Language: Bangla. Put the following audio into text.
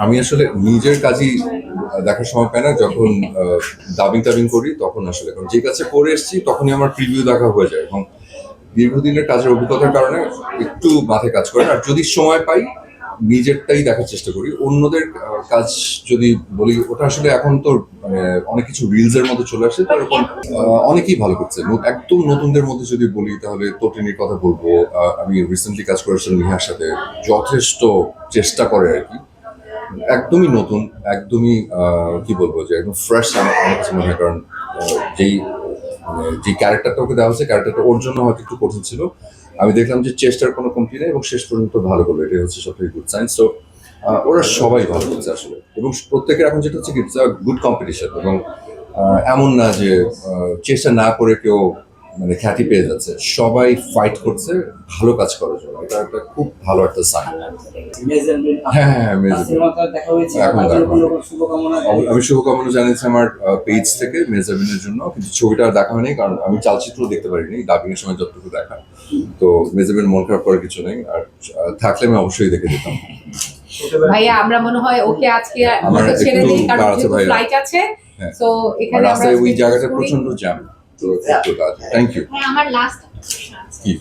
আমি আসলে নিজের কাজই দেখার সময় পাই না। যখন ডাবিং টাবিং করি তখন আসলে। কারণ যে কাছে করে এসেছি তখনই আমার প্রিভিউ দেখা হয়ে যায়। এবং দীর্ঘদিনের কাজের অভিজ্ঞতার কারণে একটু মাথায় কাজ করে। আর যদি সময় পাই নিজেরটাই দেখার চেষ্টা করি। অন্যদের কাজ যদি বলি ওটা আসলে এখন তো মানে অনেক কিছু রিলস এর মধ্যে চলে আসে। তো এরকম আহ, অনেকেই ভালো করছে। একদম নতুনদের মধ্যে যদি বলি তাহলে তোটিনির কথা বলব। আমি রিসেন্টলি কাজ করেছিলাম নিহার সাথে। যথেষ্ট চেষ্টা করে আর কি। একদমই নতুন, একদমই কি বলব যে একদম ফ্রেশ আমার কাছে মনে হয়। কারণ যেই মানে যে ক্যারেক্টারটা ওকে দেওয়া হচ্ছে ক্যারেক্টারটা ওর জন্য হয়তো একটু কঠিন ছিল। আমি দেখলাম যে চেষ্টার কোনো কমতি নেই এবং শেষ পর্যন্ত ভালো করল। এটাই হচ্ছে সব থেকে গুড সাইন্স তো ওরা সবাই ভালো করছে আসলে। এবং প্রত্যেকের এখন যেটা হচ্ছে ইটস গুড কম্পিটিশন এবং এমন না যে চেষ্টা না করে কেউ মানে খ্যাতি পেয়ে যাচ্ছে। সবাই ফাইট করছে ভালো কাজ করার জন্য। এটা একটা খুব ভালো একটা সাইন হ্যাঁ হ্যাঁ হ্যাঁ আমি- শুভকামনা জানিয়েছি আমার পেজ থেকে মেজাবিনের জন্য কিন্তু ছবিটা দেখা হয়নি কারণ আমি চালচিত্র দেখতে পারিনি ডাবিং এর সময় যতটুকু দেখা। তো মেজাবিন মন খারাপ করার কিছু নেই আর থাকলে আমি অবশ্যই দেখে দিতাম ভাইয়া আমরা মনে হয় ওকে আজকে ছেড়ে দিই কারণ। ফ্লাইট আছে হ্যাঁ। তো এখানে আমরা ওই জায়গাটা প্রচণ্ড জ্যাম তো একটু থ্যাংক ইউ হ্যাঁ। আমার লাস্ট প্রশ্ন আছে। কি